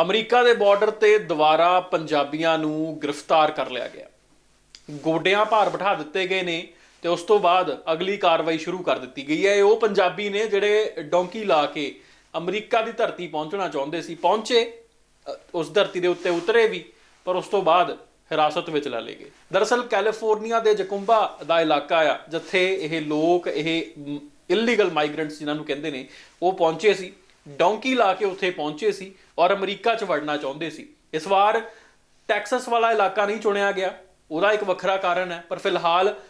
America ਦੇ border ਤੇ ਦੁਬਾਰਾ ਪੰਜਾਬੀਆਂ ਨੂੰ ਗ੍ਰਿਫਤਾਰ ਕਰ ਲਿਆ ਗਿਆ। ਗੋਡਿਆਂ ਭਾਰ ਬਿਠਾ ਦਿੱਤੇ ਗਏ ਨੇ ਤੇ ਉਸ ਤੋਂ ਬਾਅਦ ਅਗਲੀ ਕਾਰਵਾਈ ਸ਼ੁਰੂ ਕਰ ਦਿੱਤੀ ਗਈ ਹੈ। ਇਹ ਉਹ ਪੰਜਾਬੀ ਨੇ ਜਿਹੜੇ ਡੌਂਕੀ ਲਾ ਕੇ ਅਮਰੀਕਾ ਦੀ ਧਰਤੀ ਪਹੁੰਚਣਾ ਚਾਹੁੰਦੇ ਸੀ। ਪਹੁੰਚੇ ਉਸ ਧਰਤੀ ਦੇ ਉੱਤੇ ਉਤਰੇ ਵੀ, ਪਰ ਉਸ ਤੋਂ ਬਾਅਦ ਹਿਰਾਸਤ ਵਿੱਚ ਲੈ ਲਏ ਗਏ। ਦਰਅਸਲ ਕੈਲੀਫੋਰਨੀਆ ਦੇ ਜਕੁੰਬਾ ਦਾ ਇਲਾਕਾ ਆ, ਜਿੱਥੇ ਇਹ ਲੋਕ, ਇਹ ਇਲੀਗਲ ਮਾਈਗ੍ਰੈਂਟਸ ਜਿਨ੍ਹਾਂ ਨੂੰ ਕਹਿੰਦੇ ਨੇ, ਉਹ ਪਹੁੰਚੇ ਸੀ। ਡੋਂਕੀ ਲਾ ਕੇ ਉੱਥੇ ਪਹੁੰਚੇ ਸੀ ਔਰ ਅਮਰੀਕਾ 'ਚ ਵੜਨਾ ਚਾਹੁੰਦੇ ਸੀ। ਇਸ ਵਾਰ ਟੈਕਸਸ ਵਾਲਾ ਇਲਾਕਾ ਨਹੀਂ ਚੁਣਿਆ ਗਿਆ। ਉਹਦਾ ਇੱਕ ਵੱਖਰਾ ਕਾਰਨ ਹੈ। ਪਰ ਫਿਲਹਾਲ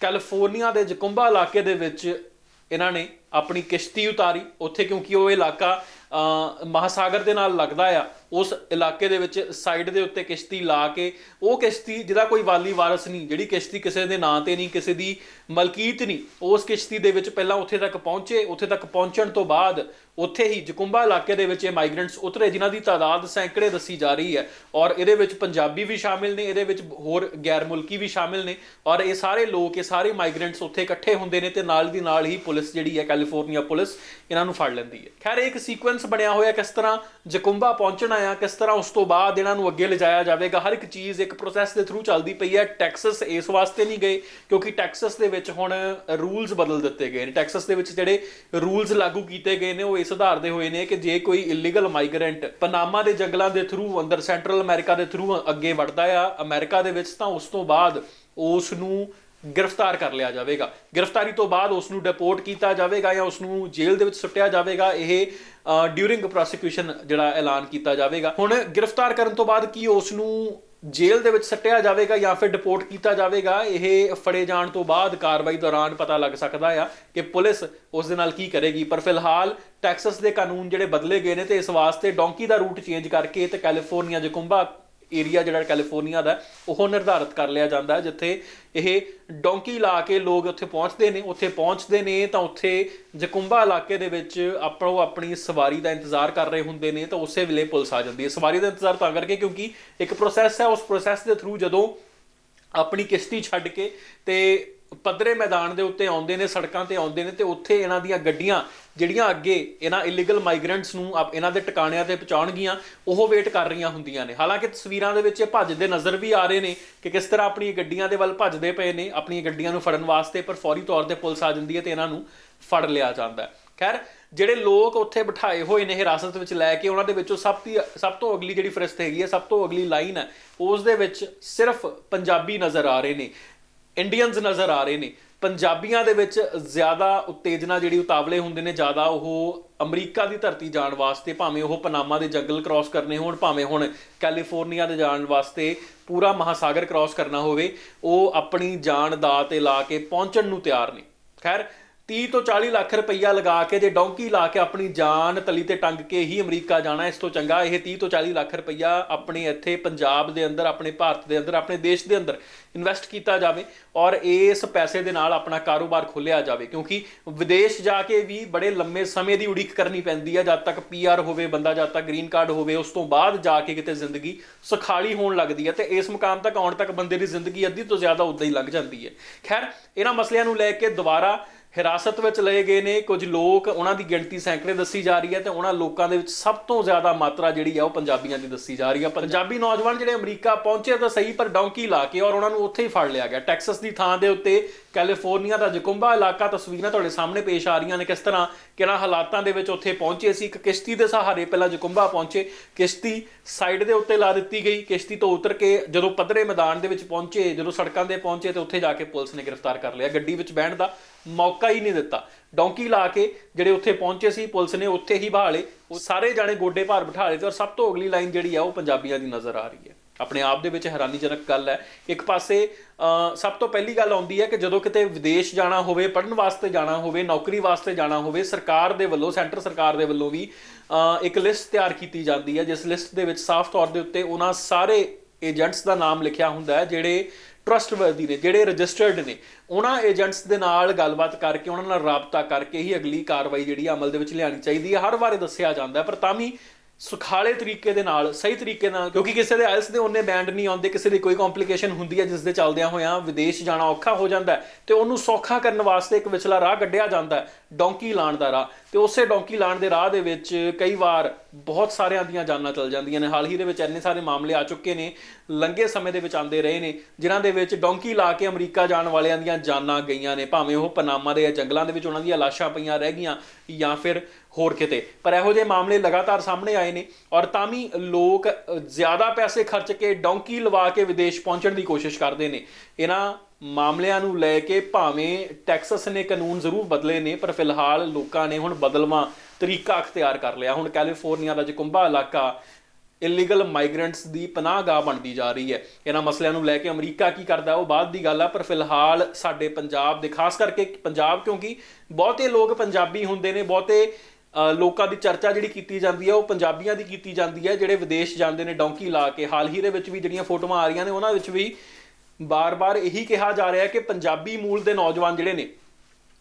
ਕੈਲੀਫੋਰਨੀਆ ਦੇ ਜਕੁੰਬਾ ਇਲਾਕੇ ਦੇ ਵਿੱਚ ਇਹਨਾਂ ਨੇ ਆਪਣੀ ਕਿਸ਼ਤੀ ਉਤਾਰੀ। ਉੱਥੇ ਕਿਉਂਕਿ ਉਹ ਇਲਾਕਾ ਅਹ, ਮਹਾਸਾਗਰ ਦੇ ਨਾਲ ਲੱਗਦਾ ਆ ਉਸ ਇਲਾਕੇ ਦੇ ਵਿੱਚ ਸਾਈਡ ਦੇ ਉੱਤੇ ਕਿਸ਼ਤੀ ਲਾ ਕੇ ਉਹ ਕਿਸ਼ਤੀ ਜਿਹਦਾ ਕੋਈ ਵਾਲੀ ਵਾਰਸ ਨਹੀਂ ਜਿਹੜੀ ਕਿਸ਼ਤੀ ਕਿਸੇ ਦੇ ਨਾਂ ਤੇ ਨਹੀਂ ਕਿਸੇ ਦੀ ਮਲਕੀਤ ਨਹੀਂ ਉਸ ਕਿਸ਼ਤੀ ਦੇ ਵਿੱਚ ਪਹਿਲਾਂ ਉੱਥੇ ਤੱਕ ਪਹੁੰਚੇ ਉੱਥੇ ਤੱਕ ਪਹੁੰਚਣ ਤੋਂ ਬਾਅਦ ਉੱਥੇ ਹੀ ਜਕੁੰਬਾ ਇਲਾਕੇ ਦੇ ਵਿੱਚ ਇਹ ਮਾਈਗ੍ਰੈਂਟਸ ਉਤਰੇ ਜਿਨ੍ਹਾਂ ਦੀ ਤਾਦਾਦ ਸੈਂਕੜੇ ਦੱਸੀ ਜਾ ਰਹੀ ਹੈ। ਔਰ ਇਹਦੇ ਵਿੱਚ ਪੰਜਾਬੀ ਵੀ ਸ਼ਾਮਿਲ ਨੇ ਇਹਦੇ ਵਿੱਚ ਹੋਰ ਗੈਰ ਮੁਲਕੀ ਵੀ ਸ਼ਾਮਿਲ ਨੇ। ਔਰ ਇਹ ਸਾਰੇ ਲੋਕ ਇਹ ਸਾਰੇ ਮਾਈਗ੍ਰੈਂਟਸ ਉੱਥੇ ਇਕੱਠੇ ਹੁੰਦੇ ਨੇ ਤੇ ਨਾਲ ਦੀ ਨਾਲ ਹੀ ਪੁਲਿਸ ਜਿਹੜੀ ਹੈ ਕੈਲੀਫੋਰਨੀਆ ਪੁਲਿਸ ਇਹਨਾਂ ਨੂੰ ਫੜ ਲੈਂਦੀ ਹੈ ਖੈਰ ਇੱਕ ਸੀਕੁਐਂਸ ਬਣਿਆ ਹੋਇਆ ਕਿਸ ਤਰ੍ਹਾਂ ਜਕੁੰਬਾ ਪਹੁੰਚਣਾ ਆ ਕਿਸ ਤਰ੍ਹਾਂ ਉਸ ਤੋਂ ਬਾਅਦ ਇਹਨਾਂ ਨੂੰ ਅੱਗੇ ਲਿਜਾਇਆ ਜਾਵੇਗਾ ਹਰ ਇੱਕ ਚੀਜ਼ ਇੱਕ ਪ੍ਰੋਸੈਸ ਦੇ ਥਰੂ ਚੱਲਦੀ ਪਈ ਹੈ ਟੈਕਸਸ ਇਸ ਵਾਸਤੇ ਨਹੀਂ ਗਏ ਕਿਉਂਕਿ ਟੈਕਸਸ ਦੇ ਵਿੱਚ ਹੁਣ ਰੂਲਸ ਬਦਲ ਦਿੱਤੇ ਗਏ ਨੇ ਟੈਕਸਸ ਦੇ ਵਿੱਚ ਜਿਹੜੇ ਰੂਲਸ ਲਾਗੂ ਕੀਤੇ ਗਏ ਨੇ ਉਹ ਇਸ ਆਧਾਰ ਦੇ ਹੋਏ ਨੇ ਕਿ ਜੇ ਕੋਈ ਇਲੀਗਲ ਮਾਈਗ੍ਰੈਂਟ ਪਨਾਮਾ ਦੇ ਜੰਗਲਾਂ ਦੇ ਥਰੂ ਅੰਦਰ ਸੈਂਟਰਲ ਅਮਰੀਕਾ ਦੇ ਥਰੂ ਅੱਗੇ ਵੜਦਾ ਆ ਅਮਰੀਕਾ ਦੇ ਵਿੱਚ ਤਾਂ ਉਸ ਤੋਂ ਬਾਅਦ ਉਸ ਨੂੰ ਗ੍ਰਿਫਤਾਰ ਕਰ ਲਿਆ ਜਾਵੇਗਾ। ਗ੍ਰਿਫਤਾਰੀ ਤੋਂ ਬਾਅਦ ਉਸ ਨੂੰ ਡਿਪੋਰਟ ਕੀਤਾ ਜਾਵੇਗਾ ਜਾਂ ਉਸ ਨੂੰ ਜੇਲ੍ਹ ਦੇ ਵਿੱਚ ਸੁੱਟਿਆ ਜਾਵੇਗਾ। ਇਹ ਡਿਊਰਿੰਗ ਪ੍ਰੋਸੀਕਿਊਸ਼ਨ ਜਿਹੜਾ ਐਲਾਨ ਕੀਤਾ ਜਾਵੇਗਾ। ਹੁਣ ਗ੍ਰਿਫਤਾਰ ਕਰਨ ਤੋਂ ਬਾਅਦ ਕੀ ਉਸ ਨੂੰ ਜੇਲ੍ਹ ਦੇ ਵਿੱਚ ਸੱਟਿਆ ਜਾਵੇਗਾ ਜਾਂ ਫਿਰ ਡਿਪੋਰਟ ਕੀਤਾ ਜਾਵੇਗਾ? ਇਹ ਫੜੇ ਜਾਣ ਤੋਂ ਬਾਅਦ ਕਾਰਵਾਈ ਦੌਰਾਨ ਪਤਾ ਲੱਗ ਸਕਦਾ ਆ ਕਿ ਪੁਲਿਸ ਉਸ ਦੇ ਨਾਲ ਕੀ ਕਰੇਗੀ। ਪਰ ਫਿਲਹਾਲ ਟੈਕਸਸ ਦੇ ਕਾਨੂੰਨ ਜਿਹੜੇ ਬਦਲੇ ਗਏ ਨੇ ਤੇ ਇਸ ਵਾਸਤੇ ਡੋਂਕੀ ਦਾ ਰੂਟ ਚੇਂਜ ਕਰਕੇ ਤੇ ਕੈਲੀਫੋਰਨੀਆ ਜਕੁੰਬਾ ਏਰੀਆ ਜਿਹੜਾ ਕੈਲੀਫੋਰਨੀਆ ਦਾ, ਉਹ ਨਿਰਧਾਰਿਤ ਕਰ ਲਿਆ ਜਾਂਦਾ ਹੈ, ਜਿੱਥੇ ਇਹ ਡੋਂਕੀ ਲਾ ਕੇ ਲੋਕ ਉੱਥੇ ਪਹੁੰਚਦੇ ਨੇ, ਉੱਥੇ ਪਹੁੰਚਦੇ ਨੇ ਤਾਂ ਉੱਥੇ ਜਕੁੰਬਾ ਇਲਾਕੇ ਦੇ ਵਿੱਚ ਆਪਣੋ ਆਪਣੀ ਸਵਾਰੀ ਦਾ ਇੰਤਜ਼ਾਰ ਕਰ ਰਹੇ ਹੁੰਦੇ ਨੇ, ਤਾਂ ਉਸੇ ਵੇਲੇ ਪੁਲਿਸ ਆ ਜਾਂਦੀ ਹੈ। ਸਵਾਰੀ ਦਾ ਇੰਤਜ਼ਾਰ ਤਾਂ ਕਰਕੇ ਕਿਉਂਕਿ ਇੱਕ ਪ੍ਰੋਸੈਸ ਹੈ, ਉਸ ਪ੍ਰੋਸੈਸ ਦੇ ਥਰੂ ਜਦੋਂ ਆਪਣੀ ਕਿਸ਼ਤੀ ਛੱਡ ਕੇ ਤੇ ਪੱਧਰੇ ਮੈਦਾਨ ਦੇ ਉੱਤੇ ਆਉਂਦੇ ਨੇ, ਸੜਕਾਂ ਤੇ ਆਉਂਦੇ ਨੇ ਤੇ ਉੱਥੇ ਇਹਨਾਂ ਦੀਆਂ ਗੱਡੀਆਂ ਜਿਹੜੀਆਂ ਅੱਗੇ ਇਹਨਾਂ ਇਲੀਗਲ ਮਾਈਗ੍ਰੈਂਟਸ ਨੂੰ ਆਪ- ਇਹਨਾਂ ਦੇ ਟਿਕਾਣਿਆਂ ਤੇ ਪਹੁੰਚਾਉਣਗੀਆਂ, ਉਹ ਵੇਟ ਕਰ ਰਹੀਆਂ ਹੁੰਦੀਆਂ ਨੇ। ਹਾਲਾਂਕਿ ਤਸਵੀਰਾਂ ਦੇ ਵਿੱਚ ਇਹ ਭੱਜਦੇ ਨਜ਼ਰ ਵੀ ਆ ਰਹੇ ਨੇ ਕਿ ਕਿਸ ਤਰ੍ਹਾਂ ਆਪਣੀ ਗੱਡੀਆਂ ਦੇ ਵੱਲ ਭੱਜਦੇ ਪਏ ਨੇ, ਆਪਣੀਆਂ ਗੱਡੀਆਂ ਨੂੰ ਫੜਨ ਵਾਸਤੇ, ਪਰ ਫੌਰੀ ਤੌਰ ਤੇ ਪੁਲਿਸ ਆ ਜਾਂਦੀ ਹੈ ਤੇ ਇਹਨਾਂ ਨੂੰ ਫੜ ਲਿਆ ਜਾਂਦਾ ਹੈ। ਖੈਰ, ਜਿਹੜੇ ਲੋਕ ਉੱਥੇ ਬਿਠਾਏ ਹੋਏ ਨੇ ਹਿਰਾਸਤ ਵਿੱਚ ਲੈ ਕੇ, ਉਹਨਾਂ ਦੇ ਵਿੱਚੋਂ ਸਭ ਦੀ, ਸਭ ਤੋਂ ਅਗਲੀ ਜਿਹੜੀ ਫਰਿਸਤ ਹੈਗੀ ਹੈ, ਸਭ ਤੋਂ ਅਗਲੀ ਲਾਈਨ ਹੈ, ਉਸ ਦੇ ਵਿੱਚ ਸਿਰਫ ਪੰਜਾਬੀ ਨਜ਼ਰ ਆ ਰਹੇ ਨੇ। ਇੰਡੀਅਨਸ ਨਜ਼ਰ ਆ ਰਹੇ ਨੇ। ਪੰਜਾਬੀਆਂ ਦੇ ਵਿੱਚ ਜ਼ਿਆਦਾ ਉਤੇਜਨਾ ਜਿਹੜੀ ਉਤਾਵਲੇ ਹੁੰਦੇ ਨੇ, ਜ਼ਿਆਦਾ ਉਹ ਅਮਰੀਕਾ ਦੀ ਧਰਤੀ ਜਾਣ ਵਾਸਤੇ, ਭਾਵੇਂ ਉਹ ਪਨਾਮਾ ਦੇ ਜੰਗਲ ਕ੍ਰਾਸ ਕਰਨੇ ਹੋਣ, ਭਾਵੇਂ ਹੁਣ ਕੈਲੀਫੋਰਨੀਆ ਦੇ ਜਾਣ ਵਾਸਤੇ ਪੂਰਾ ਮਹਾਸਾਗਰ ਕ੍ਰਾਸ ਕਰਨਾ ਹੋਵੇ, ਉਹ ਆਪਣੀ ਜਾਨ ਦਾ ਤੇ ਲਾ ਕੇ ਪਹੁੰਚਣ ਨੂੰ ਤਿਆਰ ਨੇ। ਖੈਰ 30 ਤੋਂ 40 ਲੱਖ ਰੁਪਈਆ ਲਗਾ ਕੇ ਜੇ ਡੌਂਕੀ ਲਾ ਕੇ ਆਪਣੀ ਜਾਨ ਤਲੀ ਤੇ ਟੰਗ ਕੇ ਹੀ ਅਮਰੀਕਾ ਜਾਣਾ, ਇਸ ਤੋਂ ਚੰਗਾ ਇਹ 30 ਤੋਂ 40 ਲੱਖ ਰੁਪਈਆ ਆਪਣੇ ਇੱਥੇ ਪੰਜਾਬ ਦੇ ਅੰਦਰ, ਆਪਣੇ ਭਾਰਤ ਦੇ ਅੰਦਰ, ਆਪਣੇ ਦੇਸ਼ ਦੇ ਅੰਦਰ ਇਨਵੈਸਟ ਕੀਤਾ ਜਾਵੇ ਔਰ ਇਸ ਪੈਸੇ ਦੇ ਨਾਲ ਆਪਣਾ ਕਾਰੋਬਾਰ ਖੋਲ੍ਹਿਆ ਜਾਵੇ। ਕਿਉਂਕਿ ਵਿਦੇਸ਼ ਜਾ ਕੇ ਵੀ ਬੜੇ ਲੰਮੇ ਸਮੇਂ ਦੀ ਉਡੀਕ ਕਰਨੀ ਪੈਂਦੀ ਹੈ ਜਦ ਤੱਕ ਪੀਆਰ ਹੋਵੇ ਬੰਦਾ, ਜਦ ਤੱਕ ਗ੍ਰੀਨ ਕਾਰਡ ਹੋਵੇ, ਉਸ ਤੋਂ ਬਾਅਦ ਜਾ ਕੇ ਕਿਤੇ ਜ਼ਿੰਦਗੀ ਸੁਖਾਲੀ ਹੋਣ ਲੱਗਦੀ ਹੈ ਤੇ ਇਸ ਮੁਕਾਮ ਤੱਕ ਆਉਣ ਤੱਕ ਬੰਦੇ ਦੀ ਜ਼ਿੰਦਗੀ ਅੱਧੀ ਤੋਂ ਜ਼ਿਆਦਾ ਉਦਾਂ ਹੀ ਲੱਗ ਜਾਂਦੀ ਹੈ। ਖੈਰ, ਇਹਨਾਂ ਮਸਲਿਆਂ ਨੂੰ ਲੈ ਕੇ ਦੁਬਾਰਾ ਹਿਰਾਸਤ ਵਿੱਚ ਲਏ ਗਏ ਨੇ, ਕੁਝ ਲੋਕ ਉਹਨਾਂ ਦੀ ਗਿਣਤੀ ਸੈਂਕੜੇ ਦੱਸੀ ਜਾ ਰਹੀ ਹੈ ਤੇ ਉਹਨਾਂ ਲੋਕਾਂ ਦੇ ਵਿੱਚ ਸਭ ਤੋਂ ਜ਼ਿਆਦਾ ਮਾਤਰਾ ਜਿਹੜੀ ਆ ਉਹ ਪੰਜਾਬੀਆਂ ਦੀ ਦੱਸੀ ਜਾ ਰਹੀ ਹੈ ਪੰਜਾਬੀ ਨੌਜਵਾਨ ਜਿਹੜੇ ਅਮਰੀਕਾ ਪਹੁੰਚੇ ਤਾਂ ਸਹੀ ਪਰ ਡੌਂਕੀ ਲਾ ਕੇ ਔਰ ਉਹਨਾਂ ਨੂੰ ਉੱਥੇ ਹੀ ਫੜ ਲਿਆ ਗਿਆ। ਟੈਕਸਸ ਦੀ ਥਾਂ ਦੇ ਉੱਤੇ ਕੈਲੀਫੋਰਨੀਆ ਦਾ ਜਕੁੰਬਾ ਇਲਾਕਾ ਤਸਵੀਰਾਂ ਤੁਹਾਡੇ ਸਾਹਮਣੇ ਪੇਸ਼ ਆ ਰਹੀਆਂ ਨੇ ਕਿਸ ਤਰ੍ਹਾਂ ਕਿਹਨਾਂ ਹਾਲਾਤਾਂ ਦੇ ਵਿੱਚ ਉੱਥੇ ਪਹੁੰਚੇ ਸੀ। ਇੱਕ ਕਿਸ਼ਤੀ ਦੇ ਸਹਾਰੇ ਪਹਿਲਾਂ ਜਕੁੰਬਾ ਪਹੁੰਚੇ। ਕਿਸ਼ਤੀ ਸਾਈਡ ਦੇ ਉੱਤੇ ਲਾ ਦਿੱਤੀ ਗਈ। ਕਿਸ਼ਤੀ ਤੋਂ ਉਤਰ ਕੇ ਜਦੋਂ ਪੱਧਰੇ ਮੈਦਾਨ ਦੇ ਵਿੱਚ ਪਹੁੰਚੇ, ਜਦੋਂ ਸੜਕਾਂ ਤੇ ਪਹੁੰਚੇ ਤੇ ਉੱਥੇ ਜਾ ਕੇ ਪੁਲਿਸ ਨੇ ਗ੍ਰਿਫਤਾਰ ਕਰ ਲਿਆ। ਗੱਡੀ ਵਿੱਚ ਬਹਿਣ ਦਾ ਮੌਕਾ ਹੀ ਨਹੀਂ ਦਿੱਤਾ। ਡੌਂਕੀ ਲਾ ਕੇ ਜਿਹੜੇ ਉੱਥੇ ਪਹੁੰਚੇ ਸੀ, ਪੁਲਿਸ ਨੇ ਉੱਥੇ ਹੀ ਬਹਾਲੇ ਉਹ ਸਾਰੇ ਜਾਣੇ ਗੋਡੇ ਭਾਰ ਬਿਠਾ ਲਏ ਤੇ ਔਰ ਸਭ ਤੋਂ ਅਗਲੀ ਲਾਈਨ ਜਿਹੜੀ ਆ ਉਹ ਪੰਜਾਬੀਆਂ ਦੀ ਨਜ਼ਰ ਆ ਰਹੀ ਹੈ। ਆਪਣੇ ਆਪ ਦੇ ਵਿੱਚ ਹੈਰਾਨੀਜਨਕ ਗੱਲ ਹੈ। ਇੱਕ ਪਾਸੇ ਸਭ ਤੋਂ ਪਹਿਲੀ ਗੱਲ ਆਉਂਦੀ ਹੈ ਕਿ ਜਦੋਂ ਕਿਤੇ ਵਿਦੇਸ਼ ਜਾਣਾ ਹੋਵੇ, ਪੜ੍ਹਨ ਵਾਸਤੇ ਜਾਣਾ ਹੋਵੇ, ਨੌਕਰੀ ਵਾਸਤੇ ਜਾਣਾ ਹੋਵੇ, ਸਰਕਾਰ ਦੇ ਵੱਲੋਂ, ਸੈਂਟਰ ਸਰਕਾਰ ਦੇ ਵੱਲੋਂ ਵੀ ਇੱਕ ਲਿਸਟ ਤਿਆਰ ਕੀਤੀ ਜਾਂਦੀ ਹੈ, ਜਿਸ ਲਿਸਟ ਦੇ ਵਿੱਚ ਸਾਫ਼ ਤੌਰ ਦੇ ਉੱਤੇ ਉਹਨਾਂ ਸਾਰੇ ਏਜੰਟਸ ਦਾ ਨਾਮ ਲਿਖਿਆ ਹੁੰਦਾ ਹੈ, ਜਿਹੜੇ ਟਰਸਟਵਰਦੀ ਨੇ, ਜਿਹੜੇ ਰਜਿਸਟਰਡ ਨੇ, ਉਹਨਾਂ ਏਜੰਟਸ ਦੇ ਨਾਲ ਗੱਲਬਾਤ ਕਰਕੇ, ਉਹਨਾਂ ਨਾਲ ਰਾਬਤਾ ਕਰਕੇ ਹੀ ਅਗਲੀ ਕਾਰਵਾਈ ਜਿਹੜੀ ਆ ਅਮਲ ਦੇ ਵਿੱਚ ਲਿਆਣੀ ਚਾਹੀਦੀ ਹੈ। ਹਰ ਵਾਰੇ ਦੱਸਿਆ ਜਾਂਦਾ ਪਰ ਤਾਂ ਵੀ ਸੁਖਾਲੇ ਤਰੀਕੇ ਦੇ ਨਾਲ, ਸਹੀ ਤਰੀਕੇ ਨਾਲ, ਕਿਉਂਕਿ ਕਿਸੇ ਦੇ ਆਇਲਸ ਦੇ ਉਹਨੇ ਬੈਂਡ ਨਹੀਂ ਆਉਂਦੇ, ਕਿਸੇ ਦੀ ਕੋਈ ਕੰਪਲਿਕੇਸ਼ਨ ਹੁੰਦੀ ਹੈ ਜਿਸ ਦੇ ਚੱਲਦਿਆਂ ਹੋਇਆਂ ਵਿਦੇਸ਼ ਜਾਣਾ ਔਖਾ ਹੋ ਜਾਂਦਾ ਹੈ ਤੇ ਉਹਨੂੰ ਸੌਖਾ ਕਰਨ ਵਾਸਤੇ ਇੱਕ ਵਿਚਲਾ ਰਾਹ ਕੱਢਿਆ ਜਾਂਦਾ ਹੈ ਡੋਂਕੀ ਲਾਣ ਦਾ ਰਾਹ। ਤੇ ਉਸੇ ਡੋਂਕੀ ਲਾਣ ਦੇ ਰਾਹ ਦੇ ਵਿੱਚ ਕਈ ਵਾਰ ਬਹੁਤ ਸਾਰਿਆਂ ਦੀਆਂ ਜਾਨਾਂ ਚਲ ਜਾਂਦੀਆਂ ਨੇ। ਹਾਲ ਹੀ ਦੇ ਵਿੱਚ ਇੰਨੇ ਸਾਰੇ ਮਾਮਲੇ ਆ ਚੁੱਕੇ ਨੇ, ਲੰਘੇ ਸਮੇਂ ਦੇ ਵਿੱਚ ਆਉਂਦੇ ਰਹੇ ਨੇ, ਜਿਨ੍ਹਾਂ ਦੇ ਵਿੱਚ ਡੋਂਕੀ ਲਾ ਕੇ ਅਮਰੀਕਾ ਜਾਣ ਵਾਲਿਆਂ ਦੀਆਂ ਜਾਨਾਂ ਗਈਆਂ ਨੇ। ਭਾਵੇਂ ਉਹ ਪਨਾਮਾ ਦੇ ਜੰਗਲਾਂ ਦੇ ਵਿੱਚ ਉਹਨਾਂ ਦੀਆਂ ਲਾਸ਼ਾਂ ਪਈਆਂ ਰਹਿ ਗਈਆਂ ਜਾਂ ਫਿਰ ਹੋਰ ਕਿਤੇ। ਪਰ ਇਹੋ ਜਿਹੇ ਮਾਮਲੇ ਲਗਾਤਾਰ ਸਾਹਮਣੇ ਆਏ ਨੇ ਔਰ ਤਾਂ ਵੀ ਲੋਕ ਜ਼ਿਆਦਾ ਪੈਸੇ ਖਰਚ ਕੇ ਡੌਂਕੀ ਲਵਾ ਕੇ ਵਿਦੇਸ਼ ਪਹੁੰਚਣ ਦੀ ਕੋਸ਼ਿਸ਼ ਕਰਦੇ ਨੇ। ਇਹਨਾਂ ਮਾਮਲਿਆਂ ਨੂੰ ਲੈ ਕੇ ਭਾਵੇਂ ਟੈਕਸਸ ਨੇ ਕਾਨੂੰਨ ਜ਼ਰੂਰ ਬਦਲੇ ਨੇ, ਪਰ ਫਿਲਹਾਲ ਲੋਕਾਂ ਨੇ ਹੁਣ ਬਦਲਵਾਂ ਤਰੀਕਾ ਅਖਤਿਆਰ ਕਰ ਲਿਆ। ਹੁਣ ਕੈਲੀਫੋਰਨੀਆ ਦਾ ਜਕੁੰਬਾ ਇਲਾਕਾ ਇਲੀਗਲ ਮਾਈਗ੍ਰੈਂਟਸ ਦੀ ਪਨਾਹਗਾਹ ਬਣਦੀ ਜਾ ਰਹੀ ਹੈ। ਇਹਨਾਂ ਮਸਲਿਆਂ ਨੂੰ ਲੈ ਕੇ ਅਮਰੀਕਾ ਕੀ ਕਰਦਾ, ਉਹ ਬਾਅਦ ਦੀ ਗੱਲ ਆ, ਪਰ ਫਿਲਹਾਲ ਸਾਡੇ ਪੰਜਾਬ ਦੇ, ਖਾਸ ਕਰਕੇ ਪੰਜਾਬ ਕਿਉਂਕਿ ਬਹੁਤੇ ਲੋਕ ਪੰਜਾਬੀ ਹੁੰਦੇ ਨੇ, ਬਹੁਤੇ ਲੋਕਾਂ ਦੀ ਚਰਚਾ ਜਿਹੜੀ ਕੀਤੀ ਜਾਂਦੀ ਹੈ, ਉਹ ਪੰਜਾਬੀਆਂ ਦੀ ਕੀਤੀ ਜਾਂਦੀ ਹੈ, ਜਿਹੜੇ ਵਿਦੇਸ਼ ਜਾਂਦੇ ਨੇ ਡੌਂਕੀ ਲਾ ਕੇ। ਹਾਲ ਹੀ ਦੇ ਵਿੱਚ ਵੀ ਜਿਹੜੀਆਂ ਫੋਟੋਆਂ ਆ ਰਹੀਆਂ ਨੇ, ਉਹਨਾਂ ਵਿੱਚ ਵੀ ਬਾਰ-ਬਾਰ ਇਹੀ ਕਿਹਾ ਜਾ ਰਿਹਾ ਹੈ ਕਿ ਪੰਜਾਬੀ ਮੂਲ ਦੇ ਨੌਜਵਾਨ ਜਿਹੜੇ ਨੇ,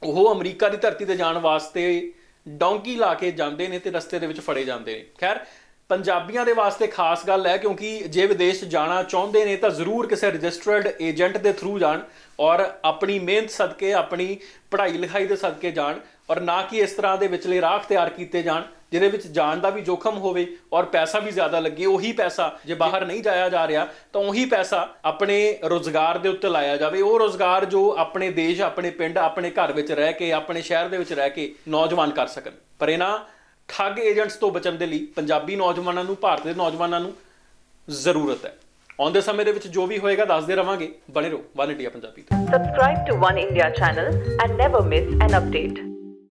ਉਹ ਅਮਰੀਕਾ ਦੀ ਧਰਤੀ ਤੇ ਜਾਣ ਵਾਸਤੇ ਡੌਂਕੀ ਲਾ ਕੇ ਜਾਂਦੇ ਨੇ ਤੇ ਰਸਤੇ ਦੇ ਵਿੱਚ ਫੜੇ ਜਾਂਦੇ ਨੇ। ਖੈਰ, ਪੰਜਾਬੀਆਂ ਦੇ ਵਾਸਤੇ ਖਾਸ ਗੱਲ ਹੈ, ਕਿਉਂਕਿ ਜੇ ਵਿਦੇਸ਼ ਜਾਣਾ ਚਾਹੁੰਦੇ ਨੇ, ਤਾਂ ਜ਼ਰੂਰ ਕਿਸੇ ਰਜਿਸਟਰਡ ਏਜੰਟ ਦੇ ਥਰੂ ਜਾਣ ਔਰ ਆਪਣੀ ਮਿਹਨਤ ਸਦਕੇ, ਆਪਣੀ ਪੜ੍ਹਾਈ ਲਿਖਾਈ ਦੇ ਸਦਕੇ ਜਾਣ। ਔਰ ਨਾ ਕਿ ਇਸ ਤਰ੍ਹਾਂ ਦੇ ਵਿਚਲੇ ਰਾਹ ਤਿਆਰ ਕੀਤੇ ਜਾਣ, ਜਿਹਦੇ ਵਿੱਚ ਜਾਣ ਦਾ ਵੀ ਜੋਖਮ ਹੋਵੇ ਔਰ ਪੈਸਾ ਵੀ ਜ਼ਿਆਦਾ ਲੱਗੇ, ਉਹੀ ਪੈਸਾ ਜੇ ਬਾਹਰ ਨਹੀਂ ਜਾਇਆ ਜਾ ਰਿਹਾ, ਤਾਂ ਉਹੀ ਪੈਸਾ ਆਪਣੇ ਰੋਜ਼ਗਾਰ ਦੇ ਉੱਤੇ ਲਾਇਆ ਜਾਵੇ। ਉਹ ਰੋਜ਼ਗਾਰ ਜੋ ਆਪਣੇ ਦੇਸ਼, ਆਪਣੇ ਪਿੰਡ, ਆਪਣੇ ਘਰ ਵਿੱਚ ਰਹਿ ਕੇ, ਆਪਣੇ ਸ਼ਹਿਰ ਦੇ ਵਿੱਚ ਰਹਿ ਕੇ ਨੌਜਵਾਨ ਕਰ ਸਕਣ। ਪਰ ਇਹਨਾਂ ਠੱਗ ਏਜੰਟਸ ਤੋਂ ਬਚਣ ਦੇ ਲਈ ਪੰਜਾਬੀ ਨੌਜਵਾਨਾਂ ਨੂੰ, ਭਾਰਤ ਦੇ ਨੌਜਵਾਨਾਂ ਨੂੰ ਜ਼ਰੂਰਤ ਹੈ। ਆਉਂਦੇ ਸਮੇਂ ਦੇ ਵਿੱਚ ਜੋ ਵੀ ਹੋਏਗਾ ਦੱਸਦੇ ਰਵਾਂਗੇ। ਬਣੇ ਰਹੋ, ਵਨ ਇੰਡੀਆ ਪੰਜਾਬੀ ਤੇ। Subscribe to One India channel and never miss an update.